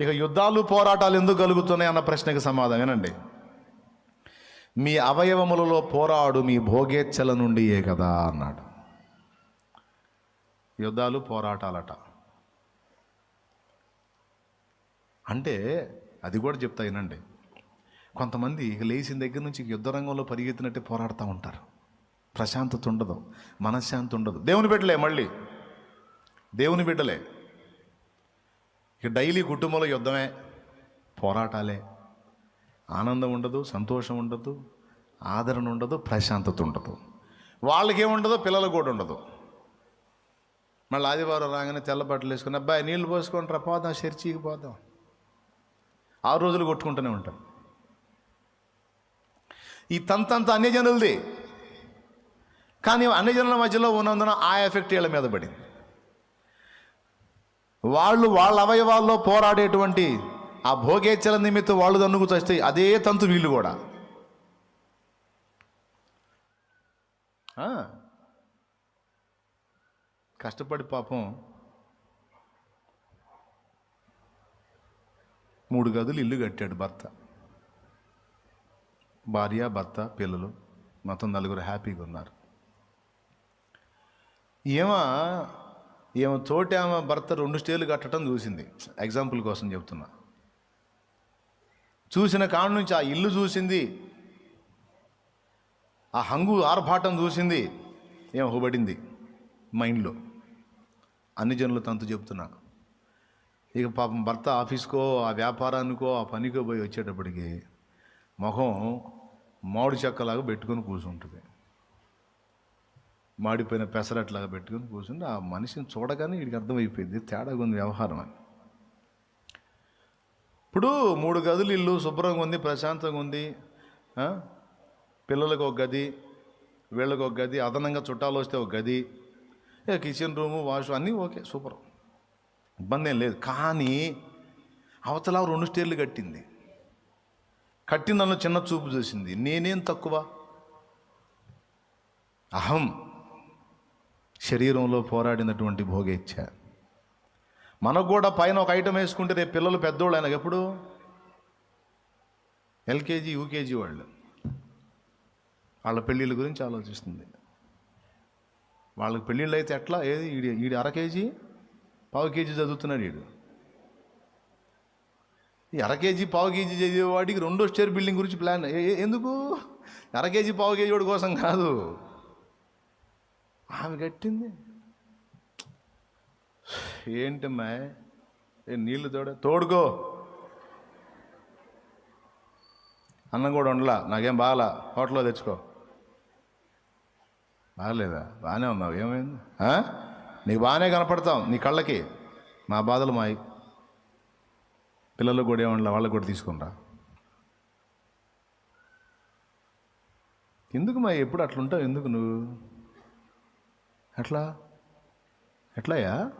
ఇక యుద్ధాలు పోరాటాలు ఎందుకు కలుగుతున్నాయి అన్న ప్రశ్నకి సమాధానం మీ అవయవములలో పోరాడు మీ భోగేచ్ఛల నుండియే కదా అన్నాడు. యుద్ధాలు పోరాటాలట. అంటే అది కూడా చెప్తా వినండి. కొంతమంది లేచిన దగ్గర నుంచి యుద్ధ రంగంలో పరిగెత్తినట్టే పోరాడుతూ ఉంటారు. ప్రశాంతత ఉండదు మనశ్శాంతి ఉండదు. దేవుని బిడ్డలే మళ్ళీ. దేవుని బిడ్డలే. ఇక డైలీ కుటుంబంలో యుద్ధమే. పోరాటాలే. ఆనందం ఉండదు సంతోషం ఉండదు ఆదరణ ఉండదు ప్రశాంతత ఉండదు. వాళ్ళకేముండదు పిల్లలకు కూడా ఉండదు. మళ్ళీ ఆదివారం రాగానే తెల్ల బట్టలు వేసుకుని అబ్బాయి నీళ్ళు పోసుకొని రా పోదాం చర్చికి పోదాం. ఆ రోజులు కొట్టుకుంటూనే ఉంటాం. ఈ తంతంత అన్యజనులది. కానీ అన్యజనుల మధ్యలో ఉన్నందున ఆ ఎఫెక్ట్ వీళ్ళ మీద పడింది. వాళ్ళు వాళ్ళ అవయవాల్లో పోరాడేటువంటి ఆ భోగేచ్చల నిమిత్తం వాళ్ళు దన్నుకు చస్తాయి అదే తంతు వీళ్ళు కూడా. కష్టపడి పాపం మూడు గదులు ఇల్లు కట్టాడు భర్త. భార్య భర్త పిల్లలు మొత్తం నలుగురు హ్యాపీగా ఉన్నారు. ఏమా ఏమో తోటి ఆమె భర్త రెండు స్టేలు కట్టడం చూసింది. ఎగ్జాంపుల్ కోసం చెప్తున్నా. చూసిన కాడ నుంచి ఆ ఇల్లు చూసింది. ఆ హంగు ఆర్భాటం చూసింది. ఏం హుబడింది మైండ్లో. అన్ని జనులు తంతు చెప్తున్నా. ఇక పాపం భర్త ఆఫీస్కో ఆ వ్యాపారానికో ఆ పనికో పోయి వచ్చేటప్పటికి మొహం మామిడి చెక్కలాగా పెట్టుకొని కూర్చుంటుంది. మాడిపోయిన పెసరట్లాగా పెట్టుకొని కూర్చుంటే ఆ మనిషిని చూడగానే వీడికి అర్థమైపోయింది. తేడాగా ఉంది వ్యవహారం అని. ఇప్పుడు మూడు గదులు ఇల్లు శుభ్రంగా ఉంది ప్రశాంతంగా ఉంది పిల్లలకు ఒక గది వీళ్ళకి ఒక గది అదనంగా చుట్టాలు వస్తే ఒక గది కిచెన్ రూము వాష్ అన్నీ ఓకే సూపర్. ఇబ్బంది ఏం లేదు. కానీ అవతల రెండు స్టేర్లు కట్టింది. కట్టిందన్న చిన్న చూపు చూసింది. నేనేం తక్కువ? అహం. శరీరంలో పోరాడినటువంటి భోగేచ్ఛ. మనకు కూడా పైన ఒక ఐటమ్ వేసుకుంటే రేపు పిల్లలు పెద్దోళ్ళు ఆయన ఎప్పుడు? ఎల్కేజీ యూకేజీ వాళ్ళు. వాళ్ళ పెళ్ళిళ్ళ గురించి ఆలోచిస్తుంది. వాళ్ళకి పెళ్ళిళ్ళు అయితే ఎట్లా? ఏది? ఈడి ఈడి అర కేజీ? పావు కేజీ చదువుతున్నాడు ఈడు. ఈ అర కేజీ పావు కేజీ చదివేవాడికి రెండో స్టేర్ బిల్డింగ్ గురించి ప్లాన్. ఏ- ఎందుకు? అర కేజీ పావు కేజీ వాడి కోసం కాదు. ఆమె కట్టింది. ఏంటమ్మా? ఏ నీళ్ళు తోడ తోడుకో. అన్నం కూడా ఉండలా నాకేం బాగాలా. హోటల్లో తెచ్చుకో. బాగలేదా? బాగానే ఉన్నావు. ఏమైంది? నీకు బాగానే కనపడతాం నీ కళ్ళకి. మా బాధలు మాయి. పిల్లలు కూడా ఏమన్నా వాళ్ళకి కూడా తీసుకునిరా ఎందుకు మా ఎప్పుడు అట్లుంటావు? ఎందుకు నువ్వు? ఎట్లా? ఎట్లయ్యా?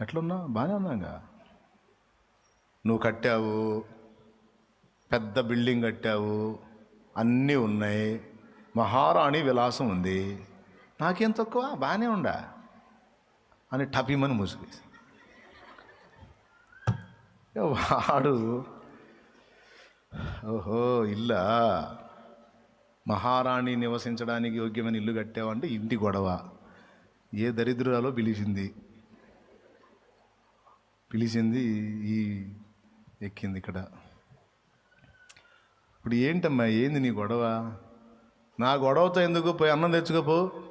ఎట్లున్నా? బాగానే ఉన్నాగా. నువ్వు కట్టావు పెద్ద బిల్డింగ్ కట్టావు అన్నీ ఉన్నాయి మహారాణి విలాసం ఉంది. నాకేం తక్కువ? బాగానే ఉండా? అని టపిమని మూసుకేసి వాడు? ఓహో ఇల్లా? మహారాణి నివసించడానికి యోగ్యమైన ఇల్లు కట్టావంటే ఇంటి గొడవ. ఏ దరిద్రాలో పిలిచింది? పిలిచింది ఈ ఎక్కింది ఇక్కడ. ఇప్పుడు ఏంటమ్మా ఏంది నీ గొడవ? నా గొడవతో ఎందుకు పోయి అన్నం తెచ్చుకోపో?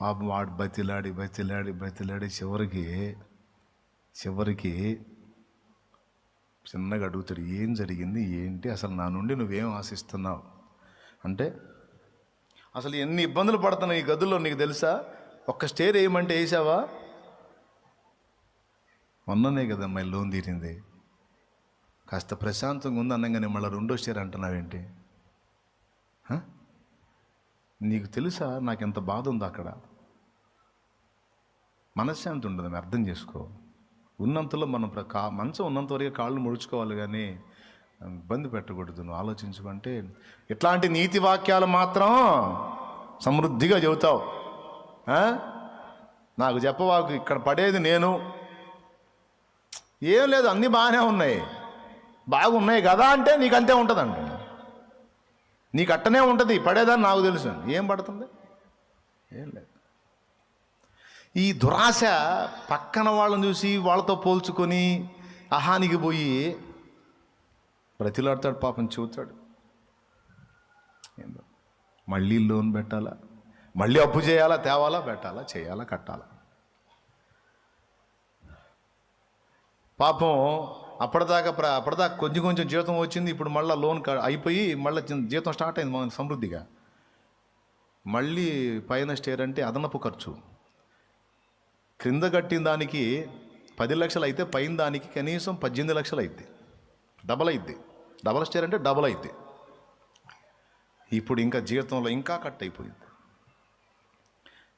పాపం వాడు బతిలాడి బతిలాడి బతిలాడి చివరికి చివరికి చిన్నగా అడుగుతాడు ఏం జరిగింది? ఏంటి? అసలు నా నుండి నువ్వేం ఆశిస్తున్నావు? అంటే అసలు ఎన్ని ఇబ్బందులు పడుతున్నావు ఈ గదుల్లో నీకు తెలుసా? ఒక్క స్టేర్ వేయమంటే వేసావా మొన్ననే కదమ్మా ఈ లోన్ తీరింది. కాస్త ప్రశాంతంగా ఉంది అనగానే మళ్ళీ రెండో స్టేర్ అంటున్నావేంటి? నీకు తెలుసా? నాకు ఎంత బాధ ఉందో అక్కడ మనశ్శాంతి ఉండదు మేము అర్థం చేసుకో. ఉన్నంతలో మనం కా మంచం ఉన్నంత వరకు కాళ్ళు ముడుచుకోవాలి కానీ ఇబ్బంది పెట్టకూడదు. నువ్వు ఆలోచించుకుంటే ఇట్లాంటి నీతి వాక్యాలు మాత్రం సమృద్ధిగా చెబుతావు. నాకు చెప్పవాకు ఇక్కడ పడేది నేను. ఏం లేదు అన్నీ బాగానే ఉన్నాయి. బాగున్నాయి కదా అంటే నీకు అంతే ఉంటుందండి నీకు అట్టనే ఉంటుంది పడేదని నాకు తెలుసు. ఏం పడుతుంది? ఏం లేదు. ఈ దురాశ పక్కన వాళ్ళని చూసి వాళ్ళతో పోల్చుకొని అహానికి పోయి ప్రతిలాడతాడు పాపం చూతాడు ఏందో? మళ్ళీ లోన్ పెట్టాలా? మళ్ళీ అప్పు చేయాలా? తేవాలా? పెట్టాలా? చేయాలా? కట్టాలా? పాపం అప్పటిదాకా ప్ర అప్పటిదాకా కొంచెం కొంచెం జీతం వచ్చింది ఇప్పుడు మళ్ళీ లోన్ క- అయిపోయి మళ్ళీ జీతం స్టార్ట్ అయింది మన సమృద్ధిగా. మళ్ళీ పైన స్టేర్ అంటే అదనపు ఖర్చు. క్రింద కట్టిన దానికి పది లక్షలు అయితే పైన దానికి కనీసం పద్దెనిమిది లక్షలు అయింది డబల్ అయింది డబల్ స్టేర్ అంటే డబల్ అయింది ఇప్పుడు ఇంకా జీవితంలో ఇంకా కట్ అయిపోయింది.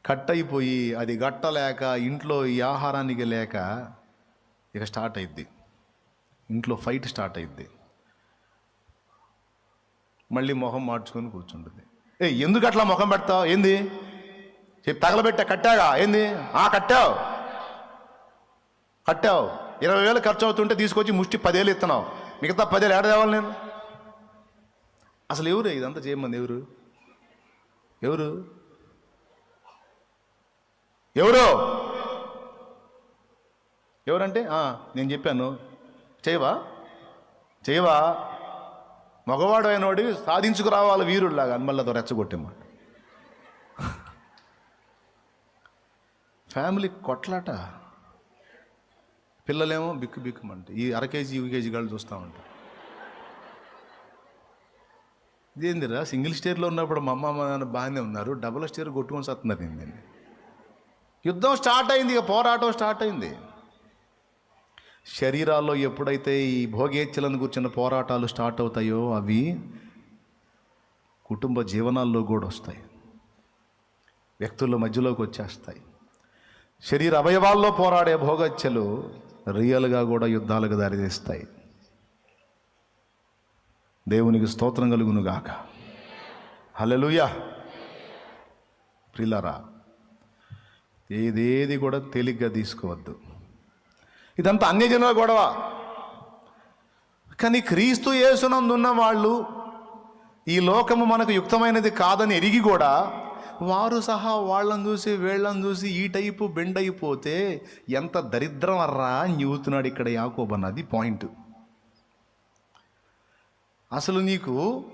కట్ అయిపోయి అది గట్టలేక ఇంట్లో ఈ ఆహారానికి లేక ఇక స్టార్ట్ అయింది ఇంట్లో ఫైట్ స్టార్ట్ అయింది మళ్ళీ మొహం మార్చుకొని కూర్చుంటుంది. ఏ ఎందుకు అట్లా ముఖం పెడతావు? ఏంది? చెప్పి తగలబెట్టా కట్టాగా? ఏంది? ఆ కట్టావు. కట్టావు. ఇరవై వేలు ఖర్చు అవుతుంటే తీసుకొచ్చి ముష్టి పదేళ్ళు ఇస్తున్నావు. మిగతా పదేళ్ళు ఏడ తేవాలి నేను? అసలు ఎవరు ఇదంతా చేయమంది ఎవరు? ఎవరు? ఎవరు? ఎవరంటే? నేను చెప్పాను. చేయవా? చేయవా? మగవాడు అయినోడి సాధించుకురావాలి వీరుడిలాగా అన్మల్లతో రెచ్చగొట్టేమాట. ఫ్యామిలీ కొట్లాట. పిల్లలేమో బిక్కు బిక్కుమంట ఈ అర కేజీ యూ గాళ్ళు చూస్తూ ఉంటారు. ఇదేందిరా? సింగిల్ స్టేర్లో ఉన్నప్పుడు మా అమ్మ నాన్న బాగానే ఉన్నారు. డబుల్ స్టేర్ కొట్టుకొని సత్తున్నారు ఏంటండి యుద్ధం స్టార్ట్ అయింది. ఇక పోరాటం స్టార్ట్ అయింది. శరీరాల్లో ఎప్పుడైతే ఈ భోగేచ్ఛలను కూర్చున్న పోరాటాలు స్టార్ట్ అవుతాయో అవి కుటుంబ జీవనాల్లో కూడా వస్తాయి. వ్యక్తుల మధ్యలోకి వచ్చేస్తాయి. శరీర అవయవాల్లో పోరాడే భోగచ్చలు రియల్గా కూడా యుద్ధాలకు దారితీస్తాయి దేవునికి స్తోత్రం కలుగును గాక. ప్రిలరా ఏదేది కూడా తేలిగ్గా తీసుకోవద్దు. ఇదంతా అన్యజనుల గొడవ. కానీ క్రీస్తు యేసునందున్న వాళ్ళు ఈ లోకము మనకు యుక్తమైనది కాదని ఎరిగి కూడా వారు సహా వాళ్ళని చూసి వీళ్ళని చూసి ఈ టైపు బెండ్ అయిపోతే ఎంత దరిద్రం అర్రా అని చెబుతున్నాడు ఇక్కడ యాకోబన్నది పాయింట్. అసలు నీకు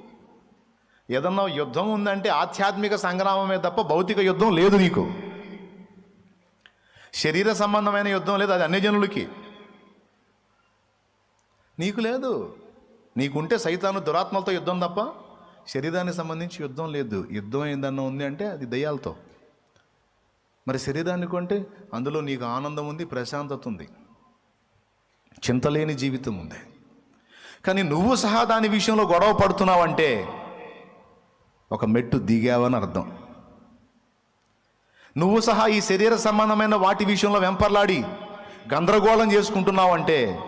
ఏదన్నా యుద్ధం ఉందంటే ఆధ్యాత్మిక సంగ్రామమే తప్ప భౌతిక యుద్ధం లేదు నీకు. శరీర సంబంధమైన యుద్ధం లేదు అది అన్ని జనులకి. నీకు లేదు. నీకుంటే సైతాను దురాత్మలతో యుద్ధం తప్ప శరీరానికి సంబంధించి యుద్ధం లేదు. యుద్ధం ఏందన్నా ఉంది అంటే అది దయ్యాలతో. మరి శరీరానికి అంటే అందులో నీకు ఆనందం ఉంది ప్రశాంతత ఉంది. చింతలేని జీవితం ఉంది. కానీ నువ్వు సహా దాని విషయంలో గొడవ పడుతున్నావంటే ఒక మెట్టు దిగావని అర్థం. నువ్వు సహా ఈ శరీర సంబంధమైన వాటి విషయంలో వెంపర్లాడి గందరగోళం చేసుకుంటున్నావంటే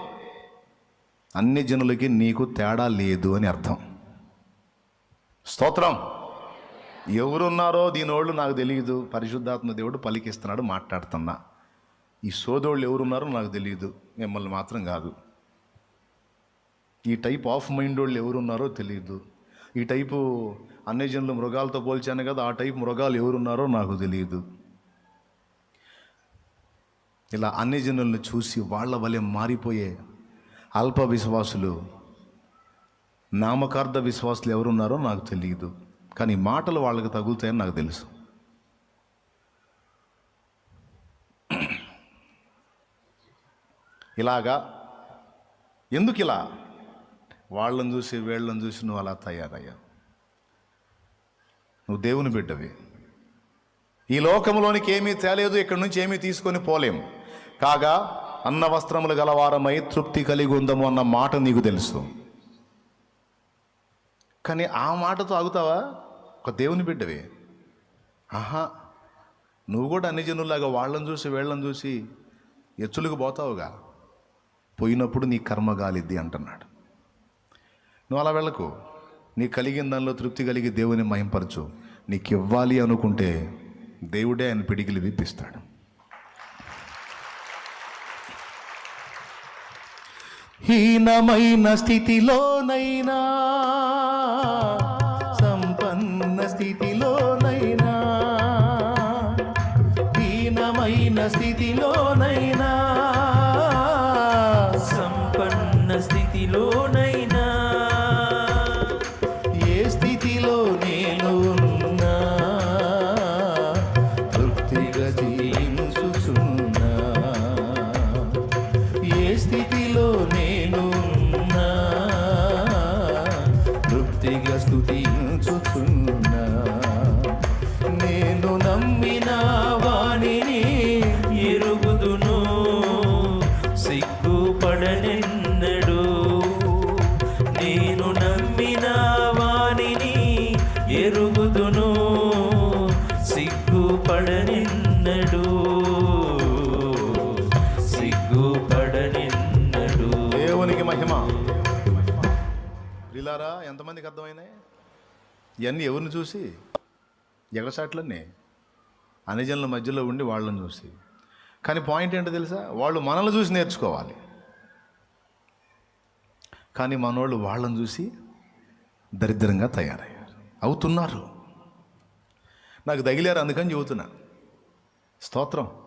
అన్ని జనులకి నీకు తేడా లేదు అని అర్థం. స్తోత్రం. ఎవరున్నారో దీనోళ్ళు నాకు తెలియదు పరిశుద్ధాత్మ దేవుడు పలికిస్తున్నాడు మాట్లాడుతున్నా. ఈ సోదోళ్ళు ఎవరున్నారో నాకు తెలియదు మిమ్మల్ని మాత్రం కాదు. ఈ టైప్ ఆఫ్ మైండ్ వాళ్ళు ఎవరున్నారో తెలియదు ఈ టైపు అన్ని జనులు మృగాలతో పోల్చాను కదా ఆ టైప్ మృగాలు ఎవరున్నారో నాకు తెలియదు ఇలా అన్ని జనులను చూసి వాళ్ళ వలె మారిపోయే అల్ప విశ్వాసులు నామకార్థ విశ్వాసులు ఎవరున్నారో నాకు తెలియదు. కానీ మాటలు వాళ్ళకి తగులుతాయని నాకు తెలుసు. ఇలాగా ఎందుకు ఇలా? వాళ్ళని చూసి వీళ్ళని చూసి నువ్వు అలా తయారయ్యా? నువ్వు దేవుని బిడ్డవి. ఈ లోకంలోనికి ఏమీ తేలేదు ఇక్కడి నుంచి ఏమీ తీసుకొని పోలేం. కాగా అన్న వస్త్రములు గలవారమై తృప్తి కలిగి ఉందము అన్న మాట నీకు తెలుసు. కానీ ఆ మాటతో ఆగుతావా ఒక దేవుని బిడ్డవి. ఆహా నువ్వు కూడా అన్ని జనుల్లాగా వాళ్ళని చూసి వీళ్ళని చూసి ఎచ్చులకు పోతావుగా? పోయినప్పుడు నీ కర్మ గాలిద్ది అంటున్నాడు. నువ్వు అలా వెళ్ళకు. నీ కలిగిన దానిలో తృప్తి కలిగి దేవుని మహింపరచు. నీకు ఇవ్వాలి అనుకుంటే దేవుడే ఆయన పిడికిలి విప్పిస్తాడు. హీనమైన స్థితిలోనైనా ఇవన్నీ ఎవరిని చూసి? ఎగసాట్లన్నీ అనిజనుల మధ్యలో ఉండి వాళ్ళని చూసి. కానీ పాయింట్ ఏంటో తెలుసా? వాళ్ళు మనల్ని చూసి నేర్చుకోవాలి. కానీ మనోళ్ళు వాళ్ళని చూసి దరిద్రంగా తయారయ్యారు. అవుతున్నారు. నాకు తగిలారు అందుకని చెబుతున్నా. స్తోత్రం.